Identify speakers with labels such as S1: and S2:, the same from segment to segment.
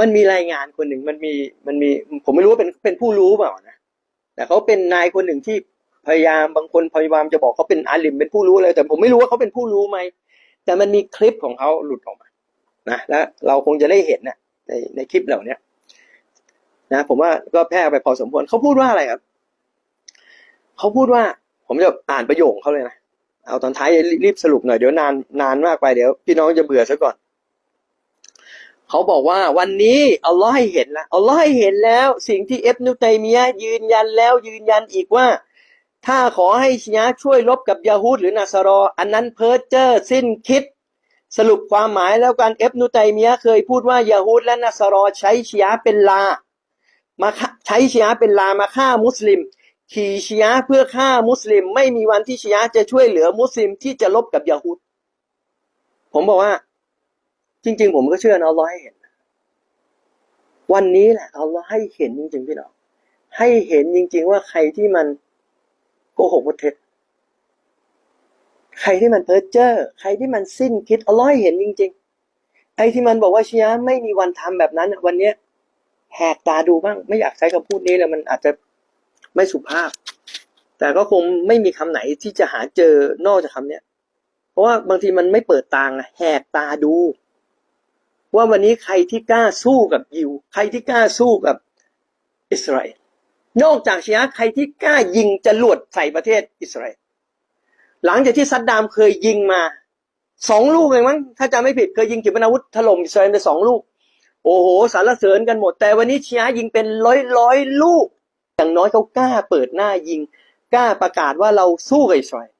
S1: มันมีรายงานคนหนึ่งมันมีมันมีผมไม่รู้ว่าเป็นเป็นผู้รู้เปล่านะแต่เขาเป็นนายคนหนึ่งที่พยายามบางคนพยายามจะบอกเขาเป็นอาลิมเป็นผู้รู้เลยแต่ผมไม่รู้ว่าเขาเป็นผู้รู้ไหมแต่มันมีคลิปของเขาหลุดออกมานะแล้วเราคงจะได้เห็นนะในในคลิปเหล่าเนี้ยนะผมว่าก็แพร่ไปพอสมควรเขาพูดว่าอะไรครับเขาพูดว่า ผมจะอ่านประโยคเขาเลยนะเอาตอนท้ายรีบสรุปหน่อยเดี๋ยวนานนานมากไปเดี๋ยวพี่น้องจะเบื่อซะก่อน เขาบอกว่าวันนี้อัลลอฮ์ให้เห็นแล้วอัลลอฮ์ให้เห็นแล้ว สิ่งที่เอฟนุตัยมียะยืนยันแล้วยืนยันอีกว่า ถ้าขอให้ชียะช่วยลบกับยาฮูดหรือนาซารอ อันนั้นเพ้อเจ้อสิ้นคิด สรุปความหมายแล้วกันเอฟนุตัยมียะเคยพูดว่ายาฮูดและนาซารอใช้ชียะเป็นลามาใช้ชียะเป็นลามาฆ่ามุสลิม ขี่ชียะเพื่อฆ่ามุสลิม ไม่มีวันที่ชียะจะช่วยเหลือมุสลิมที่จะลบกับยาฮูดผมบอกว่า จริง ๆ ผมก็เชื่อนะอัลลอฮ์ให้เห็น วันนี้แหละอัลลอฮ์ให้เห็นจริง ๆ พี่น้องให้เห็นจริง ๆ ว่าใครที่มันโกหกว่าเท็จใครที่มันเพ้อเจ้อใครที่มันสิ้นคิดอัลลอฮ์ให้เห็นจริง ๆ ไอ้ที่มันบอกว่าชียะไม่มีวันทำแบบนั้น วันเนี้ยแหกตาดูบ้าง ไม่อยากใช้คำพูดนี้แล้วมันอาจจะไม่สุภาพ แต่ก็คงไม่มีคำไหนที่จะหาเจอนอกจากคำเนี้ยเพราะว่าบางทีมันไม่เปิดตางแหกตาดู ว่าวันนี้ใครที่กล้าสู้กับยิว ใครที่กล้าสู้กับอิสราเอลนอกจากชียะห์ใครที่กล้ายิงจรวดใส่ประเทศอิสราเอลหลังจากที่ซัดดามเคยยิงมาสองลูกเองมั้งถ้าจำไม่ผิดเคยยิงขีปนาวุธถล่มอิสราเอลไปสองลูก โอ้โหสารเสริญกันหมด แต่วันนี้ชียะห์ยิงเป็นร้อยร้อยลูก อย่างน้อยเขากล้าเปิดหน้ายิง กล้าประกาศว่าเราสู้กับอิสราเอล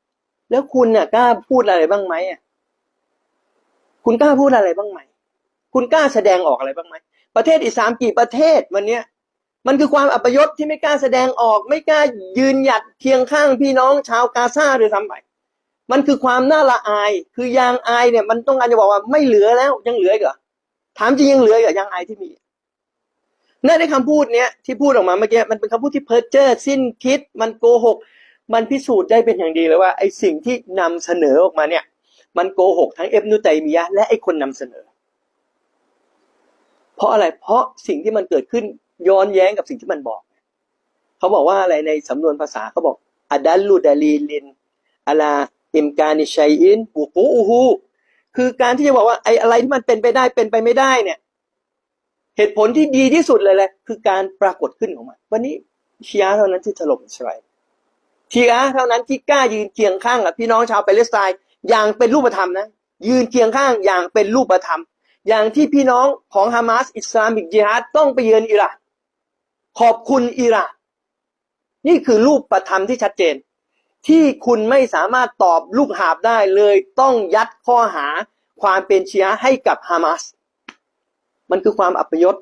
S1: แล้วคุณเนี่ยกล้าพูดอะไรบ้างไหมอะคุณกล้าพูดอะไรบ้างไหม คุณกล้าแสดงออกอะไรบ้างไหมประเทศอิสลามกี่ประเทศวันเนี้ยมันคือความอัปยศที่ไม่กล้าแสดงออก ไม่กล้ายืนหยัดเคียงข้างพี่น้องชาวกาซาหรือทำไปมันคือความน่าละอาย คือยางอายเนี่ย มันต้องการจะบอกว่าไม่เหลือแล้วยังเหลืออีกเหรอถามจริงยังเหลืออีกเหรอยางอายที่มีนั่นในคำพูดเนี้ยที่พูดออกมาเมื่อกี้มันเป็นคำพูดที่เพ้อเจ้อสิ้นคิด มันโกหก มันพิสูจน์ได้เป็นอย่างดีเลยว่าไอ้สิ่งที่นำเสนอออกมาเนี่ย มันโกหกทั้งเอฟนุตัยมียะและไอ้คนนำเสนอ เพราะอะไรเพราะสิ่งที่มันเกิดขึ้นย้อนแย้งกับสิ่งที่มันบอก เขาบอกว่าอะไรในสำนวนภาษาเขาบอกอดัลลูดาลีลินอาลาอิมกานิชัยอินบุกูอูฮูคือการที่จะบอกว่าไอ้อะไรที่มันเป็นไปได้เป็นไปไม่ได้เนี่ย เหตุผลที่ดีที่สุดเลยแหละคือการปรากฏขึ้นของมัน วันนี้ชียะห์เท่านั้นที่ถล่มอิสราเอลชียะห์เท่านั้นที่กล้ายืนเคียงข้างกับพี่น้องชาวปาเลสไตน์อย่างเป็นรูปธรรมนะยืนเคียงข้างอย่างเป็นรูปธรรม อย่างที่พี่น้องของฮามาสอิสลามิกจิฮัดต้องไปเยือนอิรักขอบคุณอิรักนี่คือรูปประธรรมที่ชัดเจน ที่คุณไม่สามารถตอบลูกหาบได้เลยต้องยัดข้อหาความเป็นเชียให้กับฮามาสมันคือความอัปยศ